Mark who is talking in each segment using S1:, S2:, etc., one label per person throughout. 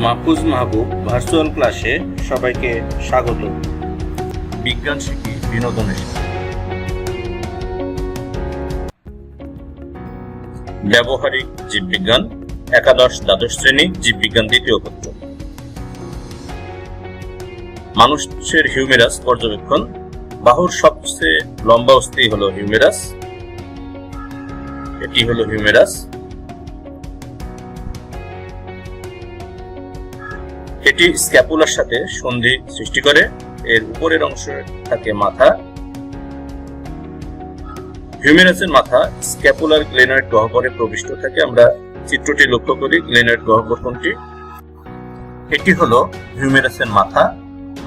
S1: মাহফুজ মাহবুব virtual ক্লাসে সবাইকে স্বাগত। বিজ্ঞান শিখি বিনোদনের। ব্যবহারিক জীববিজ্ঞান, একাদশ দ্বাদশ শ্রেণি জীববিজ্ঞান দ্বিতীয় পত্র। মানুষের হিউমেরাস পর্যবেক্ষণ, বাহুর সবচেয়ে লম্বা অস্থি হলো হিউমেরাস। এটি হলো হিউমেরাস। এটি স্ক্যাপুলার সাথে সন্ধি সৃষ্টি করে। এর উপরের অংশে থাকে মাথা। হিউমেরাসের মাথা স্ক্যাপুলার গ্লেনয়েড গহ্বরে প্রবিষ্ট থাকে। আমরা চিত্রটি লক্ষ্য করি গ্লেনয়েড গহ্বর কোনটি এটি হলো হিউমেরাসের মাথা।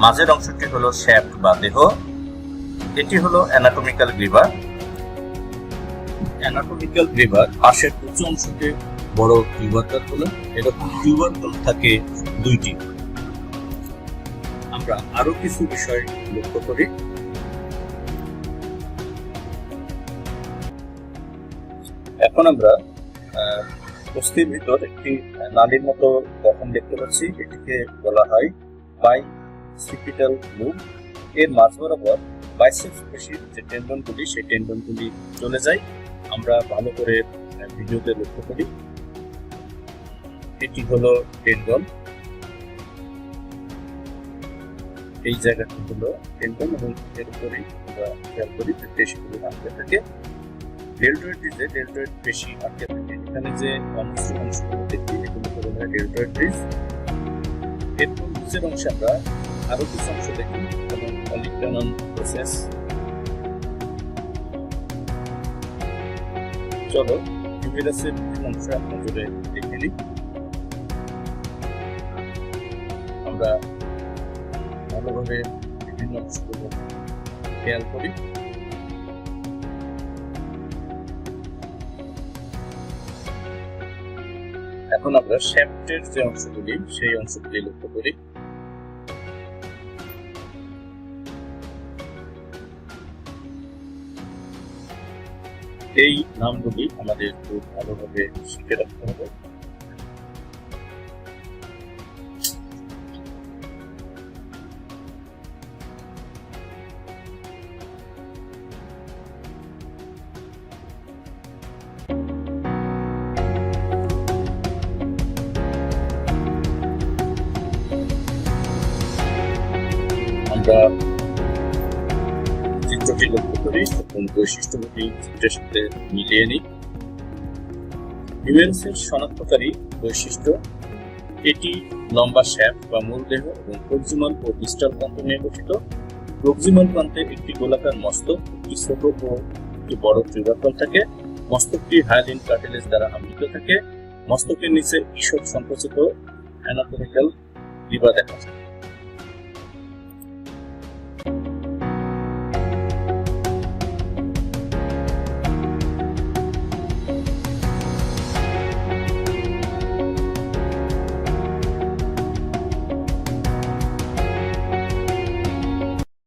S1: মাঝের অংশটি হলো শ্যাফট বা দেহ। এটি হলো অ্যানাটমিক্যাল গ্রিভার অ্যানাটমিক্যাল গ্রিভার পাশের উঁচু অংশতে বড় টিউবারকাল হলো এরকম টিউবারকাল থাকে দুইটি। আমরা আরও কিছু বিষয় লক্ষ্য করি। এখন আমরা অস্থির ভিতর একটি নালীর মতো গঠন দেখতে পাচ্ছি, এটিকে বলা হয় বাই সিপিটাল লুপ। এর মাঝ বরাবর বাইসেপস পেশির যে টেন্ডনগুলি সেই টেন্ডনগুলি চলে যায়। আমরা ভালো করে ভিডিওতে লক্ষ্য করি। এটি হলো টেন্ডন এই জায়গাটি হলো টেন্ডন এবং এর উপরে আমরা খেয়াল করি যে পেশিগুলো আটকে থাকে। ডেল্টয়েড ডিজে ডেল্টয়েড পেশি আটকে থাকে। এখানে যে অংশ অংশগুলো দেখি, এগুলো ডেল্টয়েড ডিজ এরপর নিচের অংশে আমরা আরও কিছু অংশ দেখি, যেমন প্রসেস চলো বিভিন্ন অংশ এক নজরে দেখে নিই। আমরা ভালোভাবে বিভিন্ন খেয়াল করি। এখন আমরা শ্যাফটের যে অংশগুলি, সেই অংশগুলি লক্ষ্য করি। এই নামগুলি আমাদের খুব ভালোভাবে শিখে রাখতে হবে। আমরা চিত্রটি লক্ষ্য করি এবং বৈশিষ্ট্যগুলি চিত্রের সাথে মিলিয়ে নিই। হিউম্যান্সের শনাক্তকারী বৈশিষ্ট্য, এটি লম্বা শ্যাপ বা মূল দেহ এবং প্রক্সিমাল ও ডিস্টাল প্রান্ত নিয়ে গঠিত। প্রক্সিমাল প্রান্তে একটি গোলাকার মস্তক, একটি ছোট ও একটি বড় টিউবারকল থাকে। মস্তকটি হায়ালিন কার্টিলেজ দ্বারা আবৃত থাকে। মস্তকের নিচে ঈষৎ সংকুচিত অ্যানাটমিক্যাল লিভার দেখা যায়।